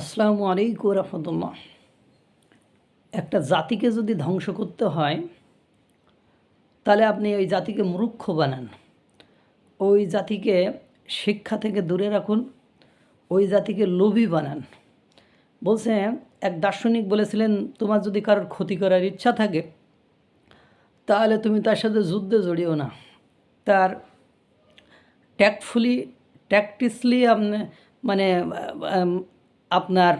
আসসালামু আলাইকুম রহমতুল্লাহ। একটা জাতিকে যদি ধ্বংস করতে হয়, তাহলে আপনি ওই জাতিকে মূর্খ বানান। ওই জাতিকে শিক্ষা থেকে দূরে রাখুন, ওই জাতিকে লোভী বানান। বলছে, এক দার্শনিক বলেছিলেন, তোমার যদি কারোর ক্ষতি করার ইচ্ছা থাকে, তাহলে তুমি তার সাথে যুদ্ধে জড়িও না। তার ট্যাক্টফুলি ট্যাকটিসলি আপনি মানে আপনার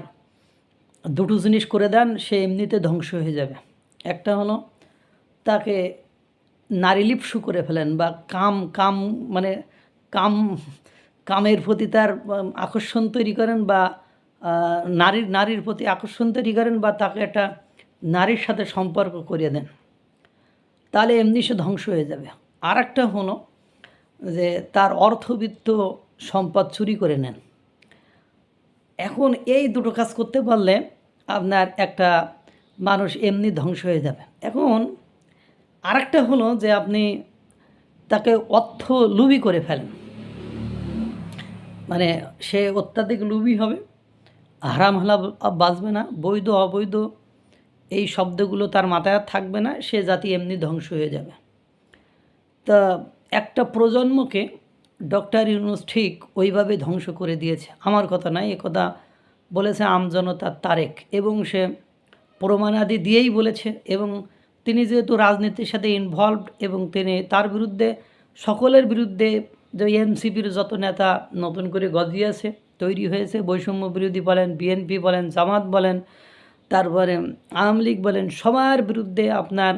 দুটো জিনিস করে দেন, সে এমনিতে ধ্বংস হয়ে যাবে। একটা হলো তাকে নারীলিপসু করে ফেলেন বা কাম কাম মানে কাম, কামের প্রতি তার আকর্ষণ তৈরি করেন বা নারীর নারীর প্রতি আকর্ষণ তৈরি করেন বা তাকে একটা নারীর সাথে সম্পর্ক করিয়ে দেন। তাহলে এমনি সে ধ্বংস হয়ে যাবে। আর একটা হলো যে তার অর্থবিত্ত সম্পদ চুরি করে নেন। এখন এই দুটো কাজ করতে পারলে আপনার একটা মানুষ এমনি ধ্বংস হয়ে যাবে। এখন আরেকটা হলো যে আপনি তাকে অর্থ লুবি করে ফেলেন। মানে সে অত্যাধিক লুবি হবে, হারাম হালা বাঁচবে না, বৈধ অবৈধ এই শব্দগুলো তার মাথায় থাকবে না, সে জাতি এমনি ধ্বংস হয়ে যাবে। তা একটা প্রজন্মকে ডক্টর ইউনুস ঠিক ওইভাবে ধ্বংস করে দিয়েছে। আমার কথা নয় একথা বলেছে আমজনতার তারেক এবং সে প্রমাণাদি দিয়েই বলেছে এবং তিনি যেহেতু রাজনীতির সাথে ইনভলভড এবং তিনি তার বিরুদ্ধে, সকলের বিরুদ্ধে যে এনসিপির যত নেতা নতুন করে গজিয়েছে তৈরি হয়েছে, বৈষম্য বিরোধী বলেন, বিএনপি বলেন, জামাত বলেন, তারপরে আওয়ামী লীগ বলেন, সবার বিরুদ্ধে আপনার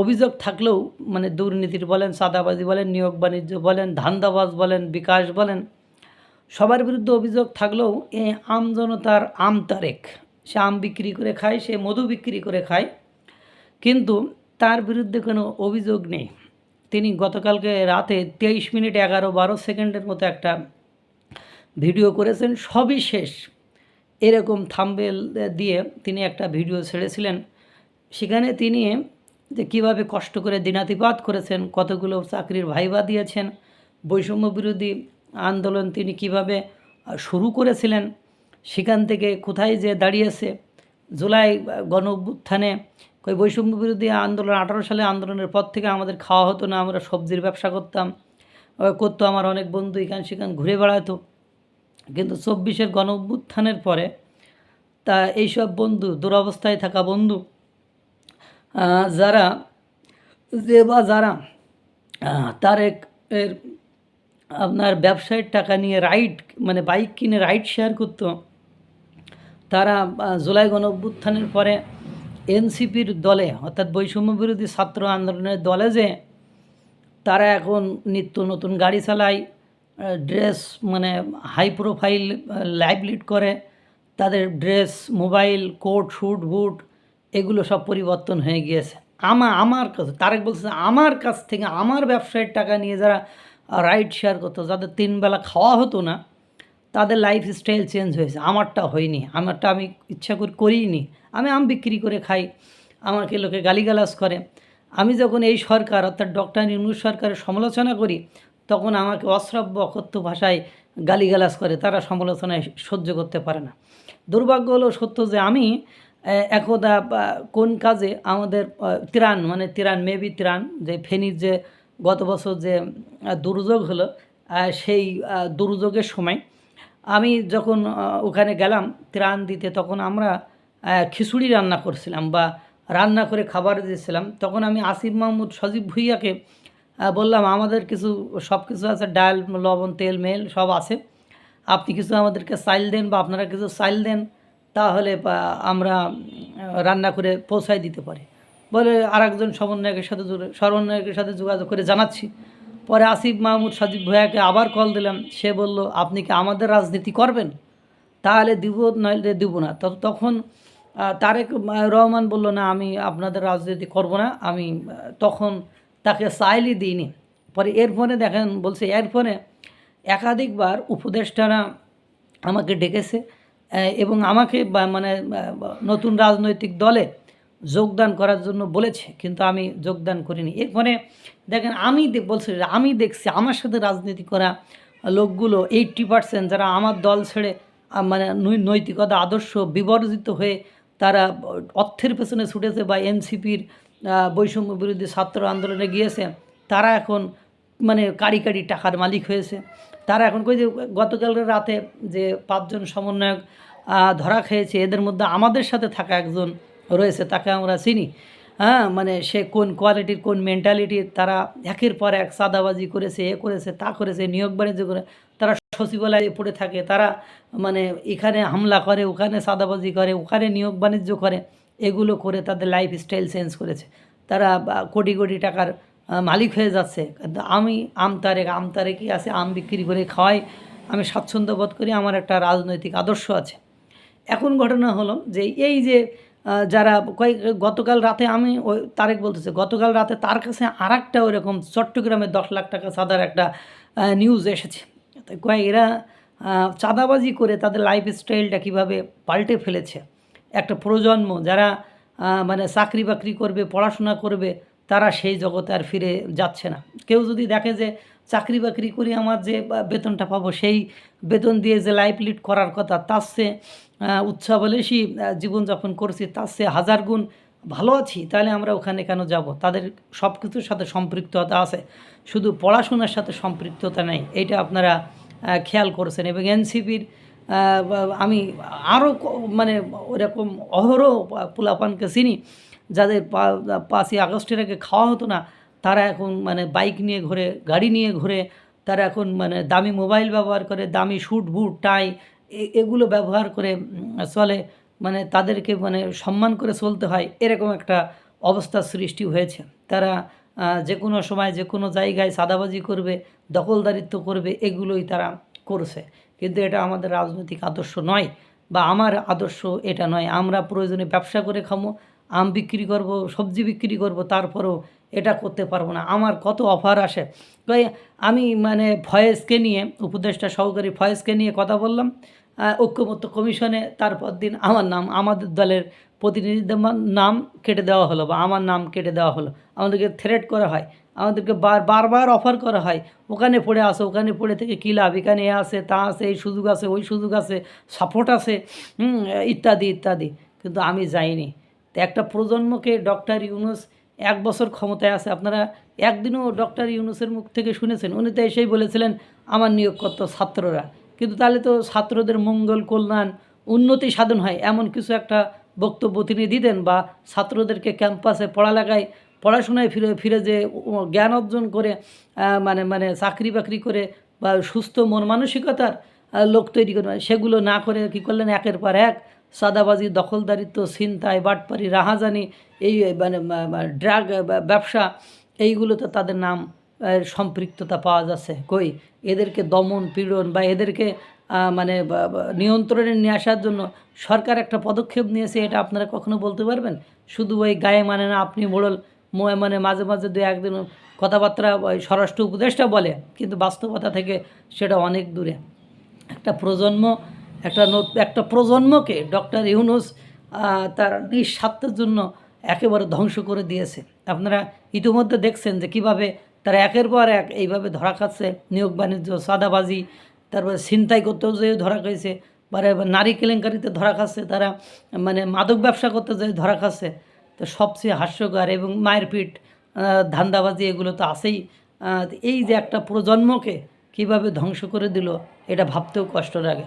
অভিযোগ থাকলেও মানে দুর্নীতির বলেন, সাদাবাজি বলেন, নিয়োগ বাণিজ্য বলেন, ধান্দাবাজ বলেন, বিকাশ বলেন, সবার বিরুদ্ধে অভিযোগ থাকলেও এই আম জনতার আম তারেক। সে আম বিক্রি করে খায়, সে মধু বিক্রি করে খায়, কিন্তু তার বিরুদ্ধে কোনো অভিযোগ নেই। তিনি গতকালকে রাতে তেইশ মিনিট এগারো বারো সেকেন্ডের মতো একটা ভিডিও করেছেন, সবই শেষ। এরকম থাম্বেল দিয়ে তিনি একটা ভিডিও ছেড়েছিলেন। সেখানে তিনি যে কীভাবে কষ্ট করে দিনাতিপাত করেছেন, কতগুলো চাকরির ভাইবা দিয়েছেন, বৈষম্য বিরোধী আন্দোলন তিনি কীভাবে শুরু করেছিলেন, সেখান থেকে কোথায় যে দাঁড়িয়েছে, জুলাই গণ অভ্যুত্থানে, কই বৈষম্য বিরোধী আন্দোলন, আঠারো সালে আন্দোলনের পর থেকে আমাদের খাওয়া হতো না, আমরা সবজির ব্যবসা করতাম করতো, আমার অনেক বন্ধু এখান সেখান ঘুরে বেড়াতো। কিন্তু চব্বিশের গণ অভ্যুত্থানের পরে তা এইসব বন্ধু, দুরবস্থায় থাকা বন্ধু যারা যে বা যারা তারেক এর আপনার ব্যবসায়ের টাকা নিয়ে রাইড মানে বাইক কিনে রাইড শেয়ার করতো, তারা জুলাই গণ অভ্যুত্থানের পরে এনসিপির দলে, অর্থাৎ বৈষম্য বিরোধী ছাত্র আন্দোলনের দলে যে, তারা এখন নিত্য নতুন গাড়ি চালায় ড্রেস মানে হাই প্রোফাইল লাইভ লিড করে, তাদের dress mobile coat suit boot এগুলো সব পরিবর্তন হয়ে গিয়েছে। আমা, আমার কাছে, তারেক বলছে, আমার কাছ থেকে, আমার ব্যবসায়ের টাকা নিয়ে যারা রাইড শেয়ার করতো, যাদের তিনবেলা খাওয়া হতো না, তাদের লাইফ স্টাইল চেঞ্জ হয়েছে। আমারটা হয়নি, আমারটা আমি ইচ্ছা করে করিনি। আমি আম বিক্রি করে খাই, আমাকে লোকে গালিগালাজ করে। আমি যখন এই সরকার, অর্থাৎ ডক্টর ইউনুস সরকারের সমালোচনা করি, তখন আমাকে অশ্রাব্য, অকথ্য ভাষায় গালিগালাজ করে। তারা সমালোচনায় সহ্য করতে পারে না। দুর্ভাগ্য হলো সত্য যে আমি একদা কোন কাজে আমাদের ত্রাণ মানে ত্রাণ, মেবি ত্রাণ, যে ফেনীর যে গত বছর যে দুর্যোগ হলো সেই দুর্যোগের সময় আমি যখন ওখানে গেলাম ত্রাণ দিতে, তখন আমরা খিচুড়ি রান্না করছিলাম বা রান্না করে খাবার দিয়েছিলাম। তখন আমি আসিফ মাহমুদ সজীব ভুইয়াকে বললাম, আমাদের কিছু সব কিছু আছে, ডাল, লবণ, তেল, মেল সব আছে। আপনি কিছু আমাদেরকে সাইল দেন বা আপনারা কিছু সাইল দেন। তাহলে আমরা রান্না করে পৌঁছায় দিতে পারি। বলে আরেকজন সমন্বয়কের সাথে সমন্বয়কের সাথে যোগাযোগ করে জানাচ্ছি। পরে আসিফ মাহমুদ সাজিব ভুঁইয়াকে আবার কল দিলাম। সে বলল, আপনি কি আমাদের রাজনীতি করবেন? তাহলে দিব, নইলে দিব না। তখন তারেক রহমান বলল, না, আমি আপনাদের রাজনীতি করব না। আমি তখন তাকে চাইলই দিইনি। পরে এরপরে দেখেন, বলছে এরপরে একাধিকবার উপদেষ্টারা আমাকে ডেকেছে। এবং আমাকে মানে নতুন রাজনৈতিক দলে যোগদান করার জন্য বলেছে, কিন্তু আমি যোগদান করিনি। এরপরে দেখেন, আমি বলছি, আমি দেখছি, আমার সাথে রাজনীতি করা লোকগুলো এইট্টি পার্সেন্ট যারা আমার দল ছেড়ে মানে নৈতিকতা, আদর্শ বিবর্জিত হয়ে তারা অর্থের পেছনে ছুটেছে বা এনসিপির বৈষম্য বিরোধী ছাত্র আন্দোলনে গিয়েছে, তারা এখন মানে কারি কারি টাকার মালিক হয়েছে। তারা এখন কই যে গতকালের রাতে যে পাঁচজন সমন্বয়ক ধরা খেয়েছে। এদের মধ্যে আমাদের সাথে থাকা একজন রয়েছে, তাকে আমরা চিনি। হ্যাঁ মানে সে কোন কোয়ালিটির কোন মেন্টালিটির তারা একের পর এক সাদাবাজি করেছে, এ করেছে, তা করেছে, নিয়োগ বাণিজ্য করে, তারা সচিবালয়ে পড়ে থাকে, তারা মানে এখানে হামলা করে, ওখানে সাদাবাজি করে, ওখানে নিয়োগ বাণিজ্য করে, এগুলো করে তাদের লাইফ স্টাইল চেঞ্জ করেছে। তারা কোটি কোটি টাকার মালিক হয়ে যাচ্ছে। আমি আমতারে আমতারে কি আছে? আম বিক্রি করে খাওয়াই। আমি স্বাচ্ছন্দ্য বোধ করি আমার একটা রাজনৈতিক আদর্শ আছে। এখন ঘটনা হলো যে এই যে যারা কয়েক, গতকাল রাতে আমি ওই তারেক বলতেছে, গতকাল রাতে তার কাছে আর একটা ওইরকম চট্টগ্রামে দশ লাখ টাকা চাঁদার একটা নিউজ এসেছে। তো কয়, এরা চাঁদাবাজি করে তাদের লাইফ স্টাইলটা কীভাবে পাল্টে ফেলেছে? একটা প্রজন্ম যারা মানে চাকরি বাকরি করবে, পড়াশোনা করবে তারা সেই জগতে আর ফিরে যাচ্ছে না। কেউ যদি দেখে যে চাকরি বাকরি করে আমার যে বেতনটা পাবো, সেই বেতন দিয়ে যে লাইফ লিড করার কথা, তার সে উৎসাহলেসী জীবনযাপন করছি, তার সে হাজার গুণ ভালো আছি, তাহলে আমরা ওখানে কেন যাব? তাদের সব কিছুর সাথে সম্পৃক্ততা আছে। শুধু পড়াশোনার সাথে সম্পৃক্ততা নেই এটা আপনারা খেয়াল করছেন। এবং এনসিপির আমি আরও মানে ওরকম অহরহ পোলাপানকে চিনি যাদের পা- পাঁচই আগস্টের আগে খাওয়া হতো না, তারা এখন মানে বাইক নিয়ে ঘুরে, গাড়ি নিয়ে ঘুরে, তারা এখন মানে দামি মোবাইল ব্যবহার করে, দামি স্যুট, বুট, টাই এগুলো ব্যবহার করে চলে। মানে তাদেরকে মানে সম্মান করে চলতে হয়, এরকম একটা অবস্থার সৃষ্টি হয়েছে। তারা যে কোনো সময় যে কোনো জায়গায় সাদাবাজি করবে, দখলদারিত্ব করবে, এগুলোই তারা করছে। কিন্তু এটা আমাদের রাজনৈতিক আদর্শ নয়, বা আমার আদর্শ এটা নয়। আমরা প্রয়োজনে ব্যবসা করে খামো আম বিক্রি করব, সবজি বিক্রি করব, তারপরও এটা করতে পারব না। আমার কত অফার আসে। তাই আমি মানে ভয়েসকে নিয়ে, উপদেষ্টা সহকারী ভয়েসকে নিয়ে কথা বললাম। ঐক্যমত্য কমিশনে তারপর দিন আমার নাম, আমাদের দলের প্রতিনিধিদের নাম কেটে দেওয়া হলো বা আমার নাম কেটে দেওয়া হলো। আমাদেরকে থ্রেট করা হয়। আমাদেরকে বার, বারবার অফার করা হয়। ওখানে পড়ে আসো ওখানে পড়ে থেকে কী লাভ? এখানে এ আছে, তা আছে, এই সুযোগ আছে, ওই সুযোগ আছে সাপোর্ট আছে ইত্যাদি ইত্যাদি। কিন্তু আমি যাইনি। তো একটা প্রজন্মকে ডক্টর ইউনুস এক বছর ক্ষমতায় আছে। আপনারা একদিনও ডক্টর ইউনুসের মুখ থেকে শুনেছেন? উনি তো এসেই বলেছিলেন, আমার নিয়োগ করত ছাত্ররা। কিন্তু তাহলে তো ছাত্রদের মঙ্গল কল্যাণ, উন্নতি সাধন হয় এমন কিছু একটা বক্তব্য তিনি দিতেন বা ছাত্রদেরকে ক্যাম্পাসে পড়ালেখায়, পড়াশোনায় ফিরে ফিরে যে জ্ঞান অর্জন করে মানে মানে চাকরি বাকরি করে বা সুস্থ মন মানসিকতার লোক তৈরি করে, সেগুলো না করে কী করলেন? একের পর এক সাদাবাজি, দখলদারিত্ব, ছিনতাই, বাটপারি, রাহাজানি, এই মানে ড্রাগ ব্যবসা, এইগুলোতে তাদের নাম সম্পৃক্ততা পাওয়া যাচ্ছে। কই? এদেরকে দমন, পীড়ন বা এদেরকে মানে নিয়ন্ত্রণে নিয়ে আসার জন্য সরকার একটা পদক্ষেপ নিয়েছে, এটা আপনারা কখনো বলতে পারবেন? শুধু ওই গায়ে মানে না, আপনি মোড়ল মানে মাঝে মাঝে দু, একদিন কথাবার্তা, ওই স্বরাষ্ট্র উপদেষ্টা বলে, কিন্তু বাস্তবতা থেকে সেটা অনেক দূরে। একটা প্রজন্ম একটা একটা প্রজন্মকে ডক্টর ইউনুস তার নিঃস্বার্থের জন্য একেবারে ধ্বংস করে দিয়েছে। আপনারা ইতিমধ্যে দেখছেন যে কীভাবে তারা একের পর এক এইভাবে ধরা খাচ্ছে নিয়োগ বাণিজ্য, সাদাবাজি, তারপরে ছিনতাই করতেও যে ধরা খাইছে মানে নারী কেলেঙ্কারিতে ধরা খাচ্ছে তারা মানে মাদক ব্যবসা করতে যে ধরা খাচ্ছে, তো সবচেয়ে হাস্যকর এবং মায়ের পিঠ ধান্দাবাজি এগুলো তো আছেই। এই যে একটা প্রজন্মকে কীভাবে ধ্বংস করে দিল, এটা ভাবতেও কষ্ট লাগে।